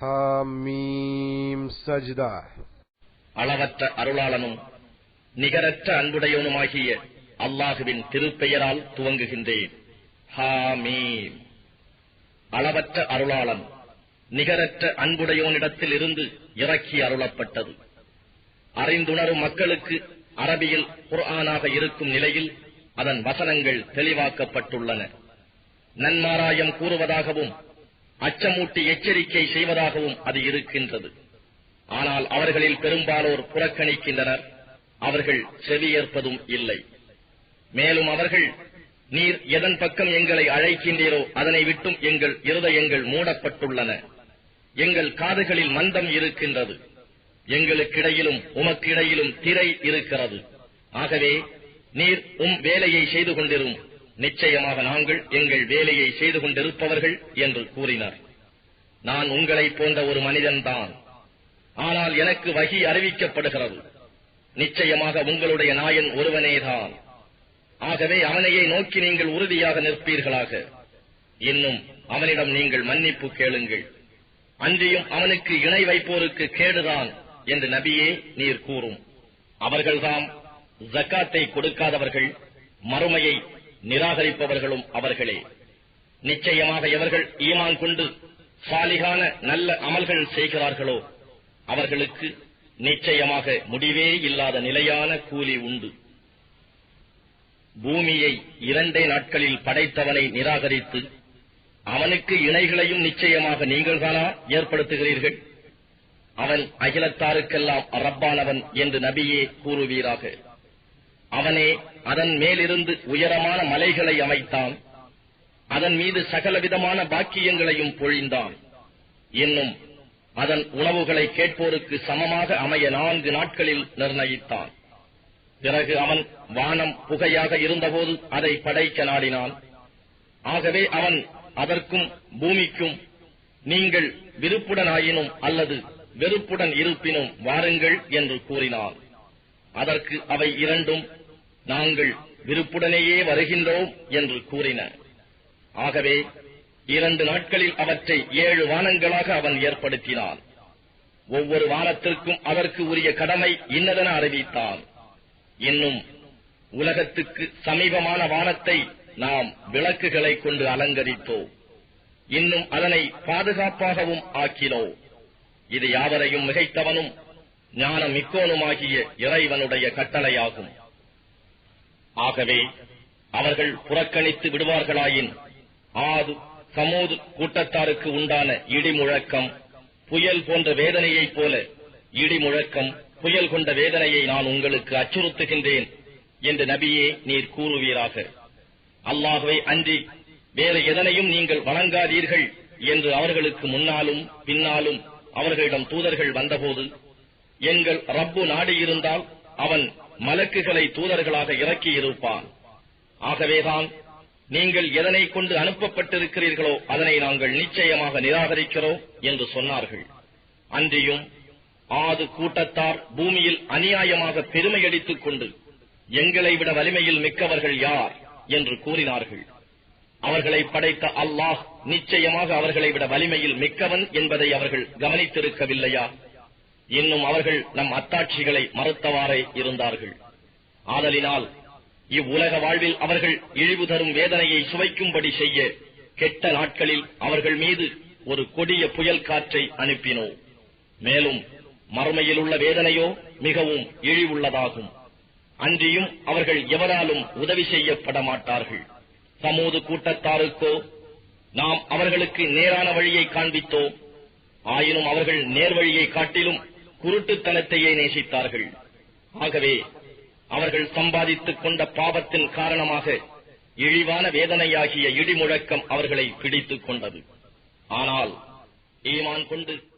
ஹாமீம் சஜ்தா. அளவற்ற அருளாளனும் நிகரற்ற அன்புடையவனுமாகிய அல்லாஹுவின் திருப்பெயரால் துவங்குகின்றேன். ஹாமீம். அளவற்ற அருளாளன் நிகரற்ற அன்புடையோனிடத்தில் இருந்து இறக்கி அருளப்பட்டது. அறிந்துணரும் மக்களுக்கு அரபியில் குர்ஆனாக இருக்கும் நிலையில் அதன் வசனங்கள் தெளிவாக்கப்பட்டுள்ளன. நன்மாராயம் கூறுவதாகவும் அச்சமூட்டி எச்சரிக்கை செய்வதாகவும் அது இருக்கின்றது. ஆனால் அவர்களில் பெரும்பாலோர் புறக்கணிக்கின்றனர். அவர்கள் செவியேற்பதும் இல்லை. மேலும் அவர்கள் நீர் எதன் பக்கம் எங்களை அழைக்கின்றீரோ அதனை விட்டும் எங்கள் இருதயங்கள் மூடப்பட்டுள்ளன. எங்கள் காதுகளில் மந்தம் இருக்கின்றது. எங்களுக்கிடையிலும் உமக்கிடையிலும் திரை இருக்கிறது. ஆகவே நீர் உம் வேலையை செய்து கொண்டிரும். நிச்சயமாக நாங்கள் எங்கள் வேலையை செய்து கொண்டிருப்பவர்கள் என்று கூறினார். நான் உங்களை போன்ற ஒரு மனிதன்தான். ஆனால் எனக்கு வகி அறிவிக்கப்படுகிறது. நிச்சயமாக உங்களுடைய நாயன் ஒருவனேதான். ஆகவே அவனையை நோக்கி நீங்கள் உறுதியாக நிற்பீர்களாக. இன்னும் அவனிடம் நீங்கள் மன்னிப்பு கேளுங்கள். அன்றியும் அவனுக்கு இணை வைப்போருக்கு கேடுதான் என்று நபியே நீர் கூறும். அவர்கள்தாம் ஜக்காத்தை கொடுக்காதவர்கள் மறுமையை நிராகரிப்பவர்களும் அவர்களே. நிச்சயமாக எவர்கள் ஈமான் கொண்டு சாலிகான நல்ல அமல்கள் செய்கிறார்களோ அவர்களுக்கு நிச்சயமாக முடிவே இல்லாத நிலையான கூலி உண்டு. பூமியை இரண்டே நாட்களில் படைத்தவனை நிராகரித்து அவனுக்கு இணைகளையும் நிச்சயமாக நீங்கள்தானா ஏற்படுத்துகிறீர்கள்? அவன் அகிலத்தாருக்கெல்லாம் ரப்பானவன் என்று நபியே கூறுவீராக. அவனே அதன் மேலிருந்து உயரமான மலைகளை அமைத்தான். அதன் மீது சகலவிதமான பாக்கியங்களையும் பொழிந்தான். இன்னும் அதன் உணவுகளை கேட்போருக்கு சமமாக அமைய நான்கு நாட்களில் நிர்ணயித்தான். பிறகு அவன் வானம் புகையாக இருந்தபோது அதை படைக்க நாடினான். ஆகவே அவன் அதற்கும் பூமிக்கும் நீங்கள் விருப்புடனாயினும் அல்லது வெறுப்புடன் இருப்பினும் வாருங்கள் என்று கூறினான். அதற்கு அவை இரண்டும் நாங்கள் விருப்புடனேயே வருகின்றோம் என்று கூறின. ஆகவே இரண்டு நாட்களில் அவற்றை ஏழு வானங்களாக அவன் ஏற்படுத்தினான். ஒவ்வொரு வானத்திற்கும் அதற்கு உரிய கடமை இன்னதென அறிவித்தான். இன்னும் உலகத்துக்கு சமீபமான வானத்தை நாம் விளக்குகளை கொண்டு அலங்கரித்தோம். இன்னும் அதனை பாதுகாப்பாகவும் ஆக்கினோம். இது யாவரையும் மிகைத்தவனும் ஞான மிக்கோனுமாகிய இறைவனுடைய கட்டளையாகும். ஆகவே அவர்கள் புறக்கணித்து விடுவார்களாயின் ஆது சமூது கூட்டத்தாருக்கு உண்டான இடி முழக்கம் புயல் போன்ற வேதனையைப் போல இடி முழக்கம் புயல் கொண்ட வேதனையை நான் உங்களுக்கு அச்சுறுத்துகின்றேன் என்று நபியே நீர் கூறுவீராக. அல்லாகவே அன்றி வேறு எதனையும் நீங்கள் வணங்காதீர்கள் என்று அவர்களுக்கு முன்னாலும் பின்னாலும் அவர்களிடம் தூதர்கள் வந்தபோது எங்கள் ரப்பு நாடியிருந்தால் அவன் மலக்குகளை தூதர்களாக இறக்கி இருப்பான். ஆகவேதான் நீங்கள் எதனை கொண்டு அனுப்பப்பட்டிருக்கிறீர்களோ அதனை நாங்கள் நிச்சயமாக நிராகரிக்கிறோம் என்று சொன்னார்கள். அன்றியும் ஆது கூட்டத்தார் பூமியில் அநியாயமாக பெருமையடித்துக் கொண்டு எங்களை விட வலிமையில் மிக்கவர்கள் யார்? என்று கூறினார்கள். அவர்களை படைத்த அல்லாஹ் நிச்சயமாக அவர்களை விட வலிமையில் மிக்கவன் என்பதை அவர்கள் கவனித்திருக்கவில்லையா? இன்னும் அவர்கள் நம் அத்தாட்சிகளை மறுத்தவாறே இருந்தார்கள். ஆதலினால் இவ்வுலக வாழ்வில் அவர்கள் இழிவு தரும் வேதனையை சுவைக்கும்படி செய்ய கெட்ட நாட்களில் அவர்கள் மீது ஒரு கொடிய புயல் காற்றை அனுப்பினோம் மேலும் மறுமையில் உள்ள வேதனையோ மிகவும் இழிவுள்ளதாகும். அன்றியும் அவர்கள் எவராலும் உதவி செய்யப்பட மாட்டார்கள் சமூது கூட்டத்தாருக்கோ நாம் அவர்களுக்கு நேரான வழியை காண்பித்தோம். ஆயினும் அவர்கள் நேர்வழியை காட்டிலும் குருட்டுத்தனத்தையே நேசித்தார்கள். ஆகவே அவர்கள் சம்பாதித்துக் கொண்ட பாவத்தின் காரணமாக இழிவான வேதனையாகிய இடிமுழக்கம் அவர்களை பிடித்துக் கொண்டது. ஆனால் ஈமான் கொண்டு